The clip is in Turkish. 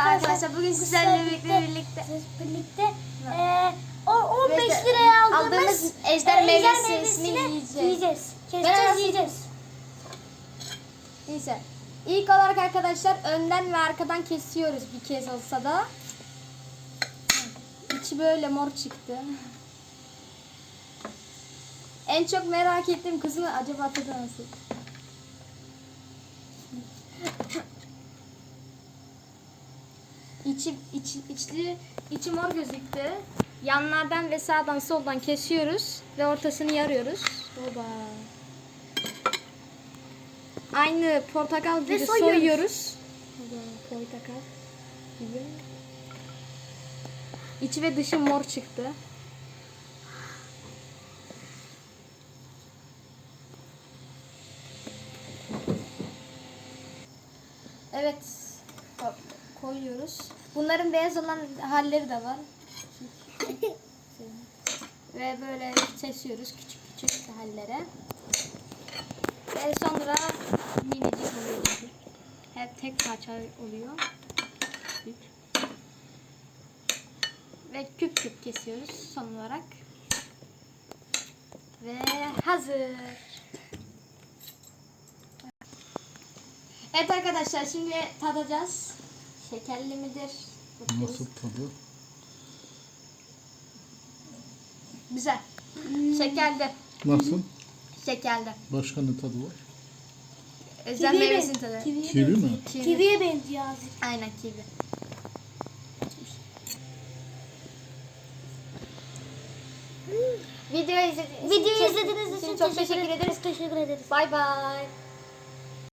arkadaşlar bugün sizlerle birlikte birlikte birlikte eee, o 15 Ve- liraya aldığımız, aldığımız ejder e, meyvesini yiyeceğiz. Yiyeceğiz. Keseceğiz yiyeceğiz. Neyse. İlk olarak arkadaşlar önden ve arkadan kesiyoruz bir kez olsa da. İçi böyle mor çıktı. En çok merak ettiğim kısmı acaba tadı nasıl? İçi, içi, içli, içi mor gözüktü. Yanlardan ve sağdan soldan kesiyoruz ve ortasını yarıyoruz. Oba. Aynı portakal gibi Ve soyuyoruz. soyuyoruz. Oba, Portakal gibi. İçi ve dışı mor çıktı. Evet. ko- Koyuyoruz. Bunların beyaz olan halleri de var. Ve böyle kesiyoruz küçük küçük hallere. Ve sonra minicik oluyor. Hep tek parça oluyor. Ve küp küp kesiyoruz son olarak. Ve hazır. Evet arkadaşlar şimdi tadacağız. Şekerli midir? Nasıl tadı? Güzel. Şekerli. Nasıl? Şekerli. Başka ne tadı var? Özel Kiviye meyvesinin tadı. kiviye Kivi benziyor. mi? Kivi. Kiviye benziyor azıcık. Aynen kivi. Video izlediğiniz Videoyu için- izlediğiniz için çok teşekkür ederiz. Teşekkür ederiz. Bay bay.